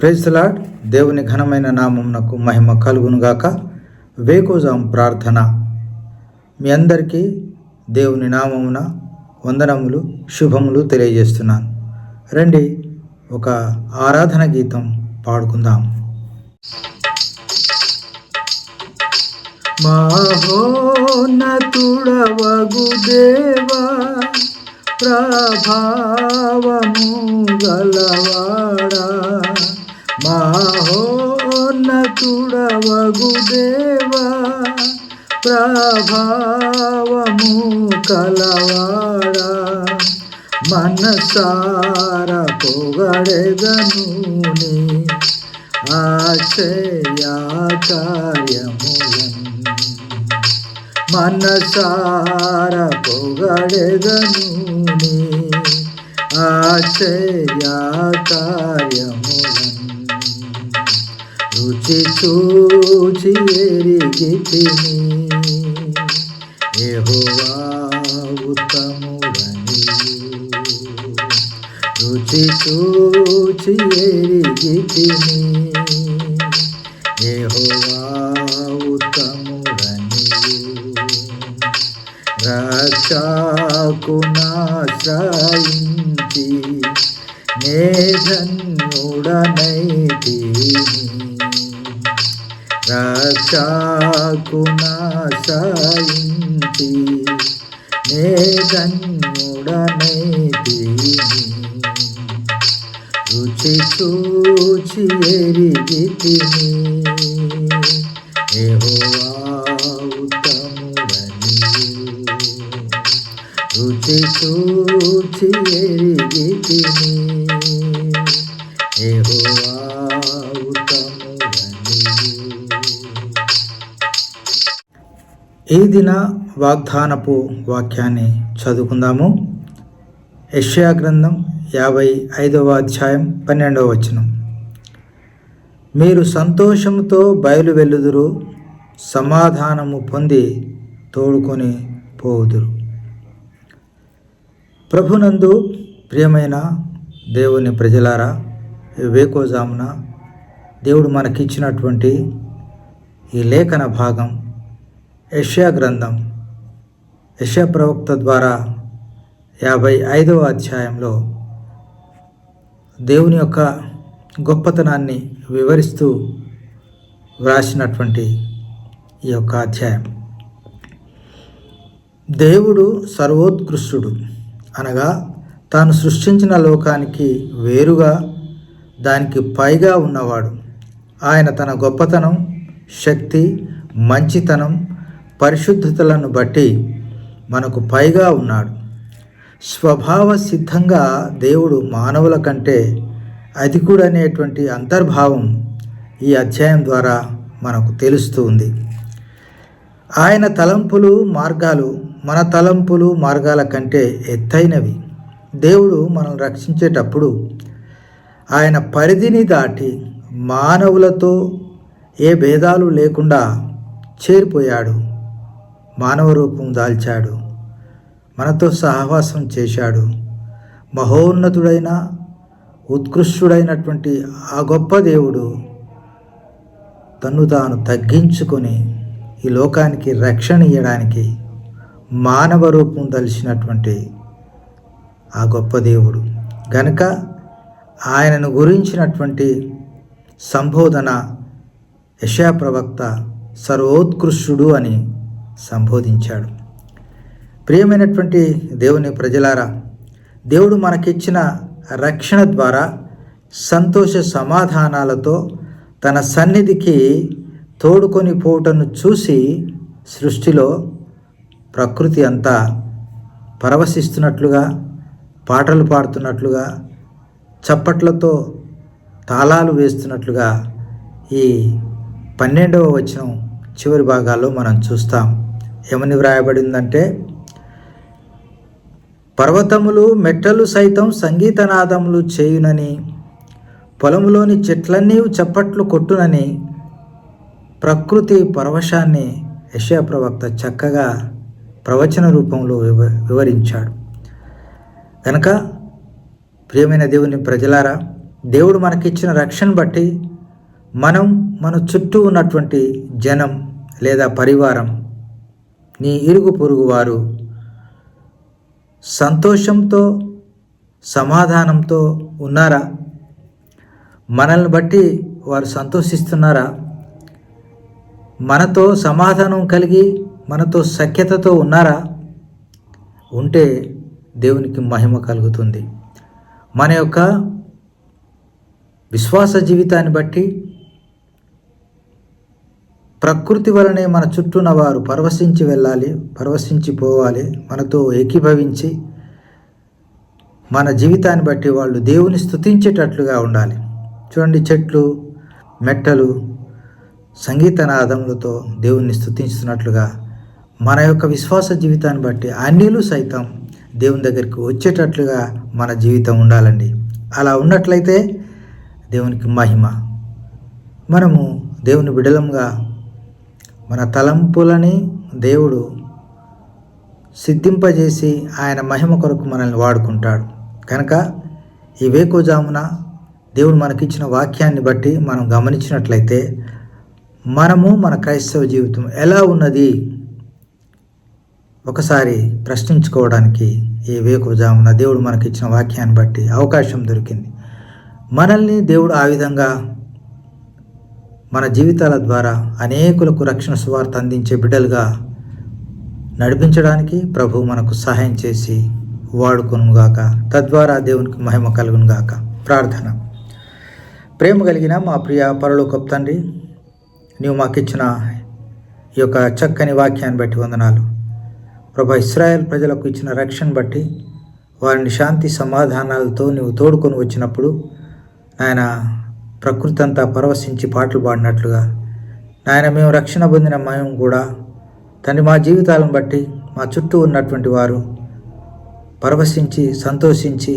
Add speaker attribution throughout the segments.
Speaker 1: ప్రైజ్లాడ్ దేవుని ఘనమైన నామమునకు మహిమ కలుగునుగాక. వేకోజాం ప్రార్థన. మీ అందరికీ దేవుని నామమున వందనములు శుభములు తెలియజేస్తున్నాను. రండి ఒక ఆరాధన గీతం పాడుకుందాం. మహోన్నతుడవగు దేవా ప్రభావము గలవాడా. మహోన్నతుడవగు దేవా ప్రభావము కలవాడా. మనసార పొగడెదను నీ ఆశయా కార్యములను మనసార పొగడెదను నీ ఆశ్చర్య రుచి చూచి ఎరిగి తిని యెహోవా ఉత్తముడనియు రుచి చూచి ఎరిగి తిని యెహోవా ఉత్తముడనియు రక్షకునాశ్రయించి నే ధన్యుడనైతిని రక్షకునాశ్రయించి నే ధన్యుడనైతిని రుచి చూచి ఎరిగి తిని యెహోవా ఉత్తముడనియు రుచి చూచి ఎరిగి తిని యెహోవా ఈ దిన వాగ్దానపు వాక్యాన్ని చదువుకుందాము. యష్యా గ్రంథం యాభై ఐదవ అధ్యాయం పన్నెండవ వచనం. మీరు సంతోషంతో బయలు వెళ్ళుదురు సమాధానము పొంది తోడుకొని పోవుదురు. ప్రభునందు ప్రియమైన దేవుని ప్రజలారా వేకోజామున దేవుడు మనకిచ్చినటువంటి ఈ లేఖన భాగం యష్యా గ్రంథం. యష్యా ప్రవక్త ద్వారా యాభై ఐదవ అధ్యాయంలో దేవుని యొక్క గొప్పతనాన్ని వివరిస్తూ వ్రాసినటువంటి ఈ యొక్క అధ్యాయం. దేవుడు సర్వోత్కృష్టుడు అనగా తాను సృష్టించిన లోకానికి వేరుగా దానికి పైగా ఉన్నవాడు. ఆయన తన గొప్పతనం శక్తి మంచితనం పరిశుద్ధతలను బట్టి మనకు పైగా ఉన్నాడు. స్వభావ సిద్ధంగా దేవుడు మానవుల కంటే అధికుడనేటువంటి అంతర్భావం ఈ అధ్యాయం ద్వారా మనకు తెలుస్తుంది ఆయన తలంపులు మార్గాలు మన తలంపులు మార్గాల కంటే ఎత్తైనవి. దేవుడు మనల్ని రక్షించేటప్పుడు ఆయన పరిధిని దాటి మానవులతో ఏ భేదాలు లేకుండా చేరిపోయాడు. మానవ రూపం దాల్చాడు. మనతో సహవాసం చేశాడు. మహోన్నతుడైన ఉత్కృష్టుడైనటువంటి ఆ గొప్ప దేవుడు తను తాను తగ్గించుకొని ఈ లోకానికి రక్షణ ఇవ్వడానికి మానవ రూపం దలిచినటువంటి ఆ గొప్ప దేవుడు. గనుక ఆయనను గురించినటువంటి సంబోధన యశాప్రవక్త సర్వోత్కృష్టుడు అని సంబోధించాడు. ప్రియమైనటువంటి దేవుని ప్రజలారా దేవుడు మనకిచ్చిన రక్షణ ద్వారా సంతోష సమాధానాలతో తన సన్నిధికి తోడుకొని పోవటను చూసి సృష్టిలో ప్రకృతి అంతా పరవశిస్తున్నట్లుగా పాటలు పాడుతున్నట్లుగా చప్పట్లతో తాళాలు వేస్తున్నట్లుగా ఈ పన్నెండవ వచనం చివరి భాగాల్లో మనం చూస్తాం. ఏమని వ్రాయబడిందంటే పర్వతములు మెట్టలు సైతం సంగీతనాదములు చేయునని పొలములోని చెట్లన్నీ చప్పట్లు కొట్టునని ప్రకృతి పరవశాన్ని యశా ప్రవక్త చక్కగా ప్రవచన రూపంలో వివ వివరించాడు. కనుక ప్రియమైన దేవుని ప్రజలారా దేవుడు మనకిచ్చిన రక్షణ బట్టి మనం మన చుట్టూ ఉన్నటువంటి జనం లేదా పరివారం నీ ఇరుగు పొరుగు వారు సంతోషంతో సమాధానంతో ఉన్నారా? మనల్ని బట్టి వారు సంతోషిస్తున్నారా? మనతో సమాధానం కలిగి మనతో సఖ్యతతో ఉన్నారా? ఉంటే దేవునికి మహిమ కలుగుతుంది. మన యొక్క విశ్వాస జీవితాన్ని బట్టి ప్రకృతి వలనే మన చుట్టూన వారు పరవశించి వెళ్ళాలి పరవశించి పోవాలి మనతో ఏకీభవించి మన జీవితాన్ని బట్టి వాళ్ళు దేవుని స్థుతించేటట్లుగా ఉండాలి. చూడండి చెట్లు మెట్టలు సంగీతనాదములతో దేవుణ్ణి స్తుతిస్తున్నట్లుగా మన యొక్క విశ్వాస జీవితాన్ని బట్టి అన్యులు సైతం దేవుని దగ్గరికి వచ్చేటట్లుగా మన జీవితం ఉండాలండి. అలా ఉన్నట్లయితే దేవునికి మహిమ. మనము దేవుని బిడలంగా మన తలంపులని దేవుడు సిద్ధింపజేసి ఆయన మహిమ కొరకు మనల్ని వాడుకుంటాడు. కనుక ఈ వేకోజామున దేవుడు మనకిచ్చిన వాక్యాన్ని బట్టి మనం గమనించినట్లయితే మనము మన క్రైస్తవ జీవితం ఎలా ఉన్నది ఒకసారి ప్రశ్నించుకోవడానికి ఈ వేకుజామున దేవుడు మనకిచ్చిన వాక్యాన్ని బట్టి అవకాశం దొరికింది. మనల్ని దేవుడు ఆ విధంగా మన జీవితాల ద్వారా అనేకులకు రక్షణ సువార్త అందించే బిడ్డలుగా నడిపించడానికి ప్రభు మనకు సహాయం చేసి వాడుకొనుగాక. తద్వారా దేవునికి మహిమ కలుగునుగాక. ప్రార్థన. ప్రేమ కలిగిన మా ప్రియ పరలోకపు తండ్రి నీవు మాకిచ్చిన ఈ యొక్క చక్కని వాక్యాన్ని బట్టి వందనాలు. ప్రభా ఇస్రాయల్ ప్రజలకు ఇచ్చిన రక్షణ బట్టి వారిని శాంతి సమాధానాలతో నీవు తోడుకొని వచ్చినప్పుడు ఆయన ప్రకృతి అంతా పరవశించి పాటలు పాడినట్లుగా. నాయన మేము రక్షణ పొందిన మేము కూడా తండ్రి మా జీవితాలను బట్టి మా చుట్టూ ఉన్నటువంటి వారు పరవశించి సంతోషించి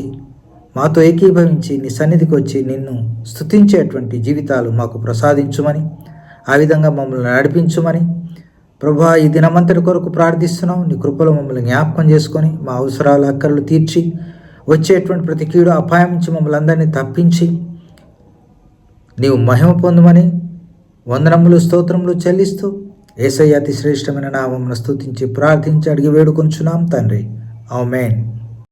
Speaker 1: మాతో ఏకీభవించి నీ సన్నిధికి వచ్చి నిన్ను స్థుతించేటువంటి జీవితాలు మాకు ప్రసాదించుమని ఆ విధంగా మమ్మల్ని నడిపించుమని ప్రభా ఈ దినమంతటి కొరకు ప్రార్థిస్తున్నాం. నీ కృపలో మమ్మల్ని జ్ఞాపకం చేసుకొని మా అవసరాలు అక్కర్లు తీర్చి వచ్చేటువంటి ప్రతి కీడు అపాయం నుంచి మమ్మల్ని అందరినీ తప్పించి నీవు మహిమ పొందమని వందనములు స్తోత్రములు చెల్లిస్తూ ఏసయ్య అతి శ్రేష్టమైన నామమును స్తుతించి ప్రార్థించి అడిగి వేడుకొంచున్నాం తండ్రి. ఆమెన్.